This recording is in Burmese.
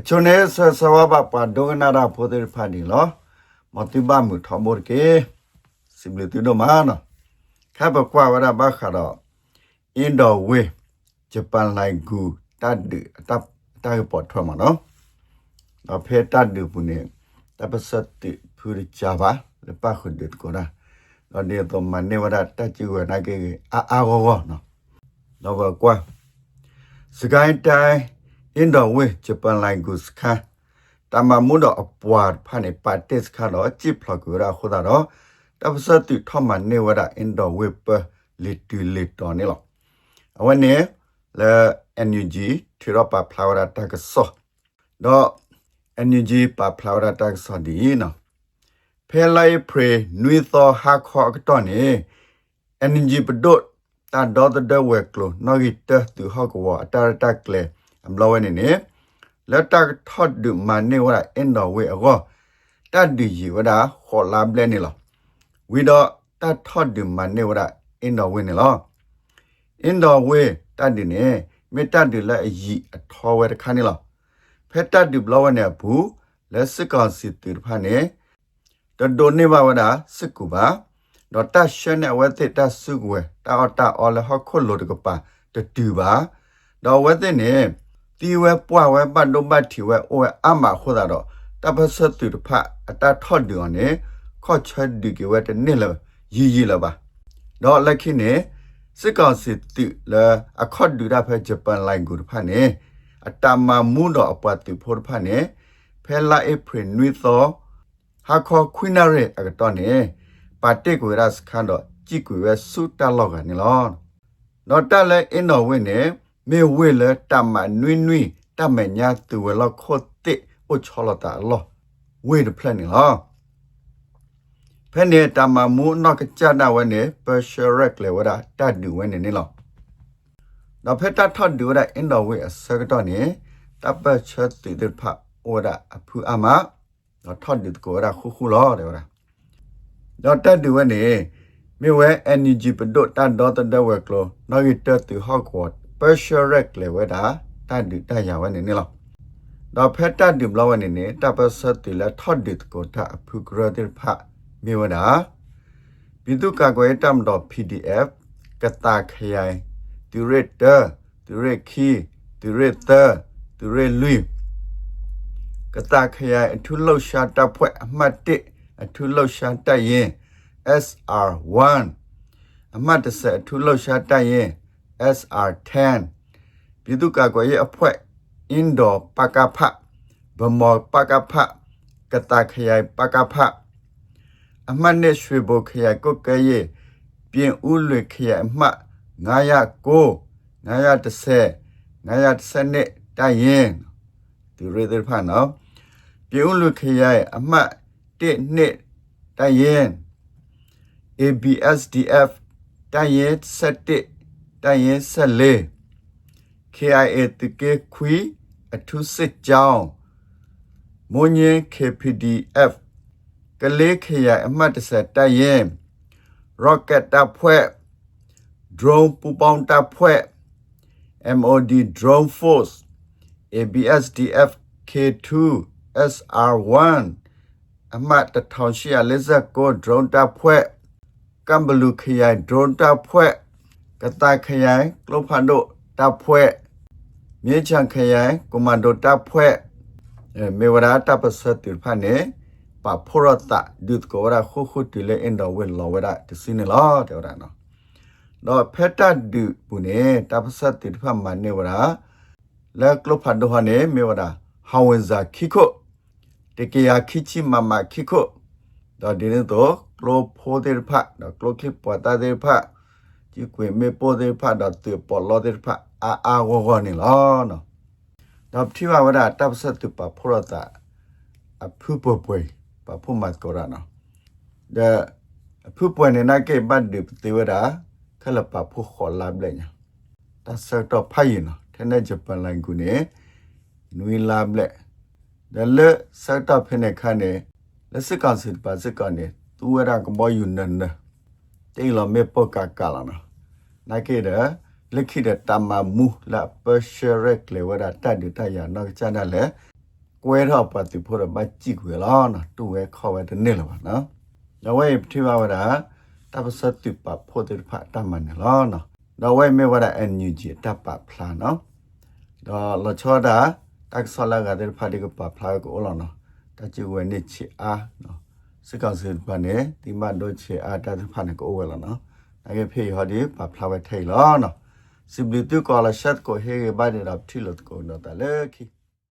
အချွန်နေဆဆဝဘပါဒိုကနာရာဖိုဒေဖာနီလောမတိဘမှုထမောကေစိဘလတီဒိုမာနာခဘကွာဝရဘခါတော့အင်ဒိုဝေဂျပန်လိုက်ဂူတတ်ဒအတပ်တိုင်ပေါ်ထွမနော်တော့ဖေတတ်ဒပုန်တပစတိဖူရချဘာလပခုဒစ်ကိုရာတော့ဒီတော့မနေဝရတချူဝနာကေအာအာဂောနော်တော့ကွာစကိုင်းတိုင်း အင်ဒိုဝေဂျပန်လိုက်ဂူစခါတမမှုတော့အပွားဖာနေပါတက်စခါတော့จิဖလကူရာခုဒါတော့တပစတိထမနေဝရအင်ဒိုဝေပလီတူလီတော်နေလောအဝနေလေ NUG ထရပဖလာဝရတကဆောတော့ NUG ပဖလာဝရတကဆောဒီနော်ဖဲလိုက်ဖရေနွေသောဟာခေါ်ကတော့နေ NUG ပဒတ်တာဒေါ်တဲ့ဝဲကလိုနော်ဂီတတူဟောက်ကောအတာတက် ကလေအမလောဝနေနေလက်တက်ထော့ဒူမနေဝရအင်တော်ဝဲအောတတ်ဒီယူဝဒခေါ်လာဘလဲနေလောဝီတော့တတ်ထော့ဒူမနေဝရအင်တော်ဝဲနေလောအင်တော်ဝဲတတ်ဒီနေမေတ္တဒီလက်အီအထောဝဲတခါနေလောဖက်တတ်ဒီဘလောဝနေဘူးလက်စကောင်စီတူဖာနေတဒိုနေဘဝဒစကူပါတော့တရှနဲ့ဝဲတဲ့တဆုကွယ်တာအတာအော်လဟခုလိုတကပါတတူပါတော့ဝဲတဲ့နေ တီဝဲပွားဝဲပတ်တော့ပတ်ထီဝဲအိုဝဲအမခိုးတာတော့တပစတူတဖအတာထော့ဒီော်နေခေါ်ချက်ဒီကဝဲတဲ့နေလရီရီလပါတော့လက်ခိနေစစ်ကောင်စစ်တူလအခေါ်ဒူရဖဲဂျပန်လိုင်းကိုဖာနေအတမမှုတော့အပတ်တူဖို့ဖာနေဖဲလာဧပြီနွေသောဟာခေါ်ခွိနာရဲအကတော့နေပါတိကိုရစခန်တော့ကြည့်ကိုရဆုတလောက်ကနေလောတော့တက်လဲအင်းတော်ဝင်းနေ မေဝဲလဲတမနွိနွိတမညာသူဝလောက်ခေါ်တိအိုချောလတာလောဝေးဒပလန်နေလောဖဲနေတမမူနောက်ကကြနာဝဲနေပရှရက်လေဝဒတတ်ဒူဝဲနေနေလောတော့ဖက်တတ်ထတ်ဒူရအင်းတော်ဝဲအစကတော့နေတပချက်တိဒဖဩဒအဖူအမတော့ထတ်ဒူကိုရခုခုလောတယ်ဝဒတော့တတ်ဒူဝဲနေမြေဝဲ energy ပဒတ်တတ်တော့တတ်ဝဲကလောနော်ဂီတတ်တူဟော့ကွတ် pressure rate လေဝဲတာတတ်ဒူတတ်ရဝဲနေနေလောတော့ဖက်တတ်ဒူဘလဝဲနေနေတပစတိလက်ထတ်ဒူကိုတအဖူဂရဒဖမြေဝဒပြည်သူ့ကာကွယ်တပ်မတော် PDF ကတာခရိုင် director director director director ကတာခရိုင်အထူးလှုပ်ရှားတပ်ဖွဲ့အမှတ်1အထူးလှုပ်ရှားတပ်ရင် SR1 အမှတ်30အထူးလှုပ်ရှားတပ်ရင် SR10 ပြည်သူ့ကာကွယ်ရေးအဖွဲ့ indoor ပကဖဗမော်ပကဖကတာခရိုင်ပကဖအမှတ်နဲ့ရွှေဘိုခရိုင်ကုတ်ကဲရဲ့ပြင်ဦးလွေခရိုင်အမှတ်909 910 910တိုင်ရင်ဒီရတဲ့ဖာနော်ပြင်ဦးလွေခရိုင်အမှတ်1နှစ်တိုင်ရင် ABSDF တိုင်ရင်7 တိုင်ရင်14 KIA တကေခွီအထုစစ်ကြောင်းမွန်ရင် KPDF ကလေးခရိုင်အမှတ်30တိုင်ရင် rocket တပ်ဖွဲ့ drone ပူပေါင်းတပ်ဖွဲ့ MOD drone force ABSDF K2 SR1 အမှတ်1849 drone တပ်ဖွဲ့ကမ်ဘလူခရိုင် drone တပ်ဖွဲ့ ကတာခရိုင်ကလောဖန်ဒိုတပ်ဖွဲ့မြေချံခရိုင်ကွန်မန်ဒိုတပ်ဖွဲ့အဲမေဝရာတပ်ပစတိဖာနေပါဖိုရတာဒုတ်ကိုရာခုခုတီလေအင်ဒဝဲလောဝရာတစင်းလာတဲ့ရနော်တော့ဖက်တာဒုပုနေတပ်ပစတိဖာမနေဝရာလက်ကလောဖန်ဒိုဟာနေမေဝရာဟောဝင်ဇာခိခိုတကေယာခိချိမမခိခိုတော့ဒီနေ့တော့ကလိုဖိုဒေဖာတော့ကလိုကလစ်ပေါ်တာဒေဖာ ဒီကွေမေပိုဒေဖာတော့တေပေါ်လောဒေဖာအာအာဝဝနေလောနော်တော့တိဝဝဒတပ်စတုပဖိုရတာအဖုပပွေပဖုမတ်ကောရနော်တဲ့အဖုပွေနေနာကေဘတ်ဒီတေဝဒခလပဖုခေါ်လာဘလေညာတဆတော့ဖိုင်နော်ထဲနဲ့ဂျပန်လိုင်းကူနေနွေလာဘလေဒါလက်စတော့ဖနေခါနေလက်စကန်စစ်ပါစကန်နေသူဝရကဘောယူနန် တေးလမေပကကလာနော်နာကေတဲ့လက်ခိတဲ့တမမူလာပရှရက်လေဝရတတ်တူတရနောက်ချနာလေကွဲတော့ပတ်သူဖို့တော့မကြည့်ခွေလားနော်တူဝဲခေါ်ဝဲတဲ့နေ့လားပါနော်တော့ဝဲထိပါဝတာတပ်ပစတုပဖို့တဲ့ဖတ်တမန်နော်နော်တော့ဝဲမေဝတာအန်ယူဂျီတပ်ပဖလာနော်တော့လချောတာတက်ဆလာကတဲ့ဖတ်ဒီကပဖလာကိုလောနော်တချဝဲနေချီအားနော် စကောက်စပနေဒီမတို့ချီအားတတ်ဖတ်နေကိုဝဲလားနော်ဒါကဖေးဟောဒီပဖလာဝဲထိလောနော် siblitu kola shat ko hege bade rap thilot ko no ta le khi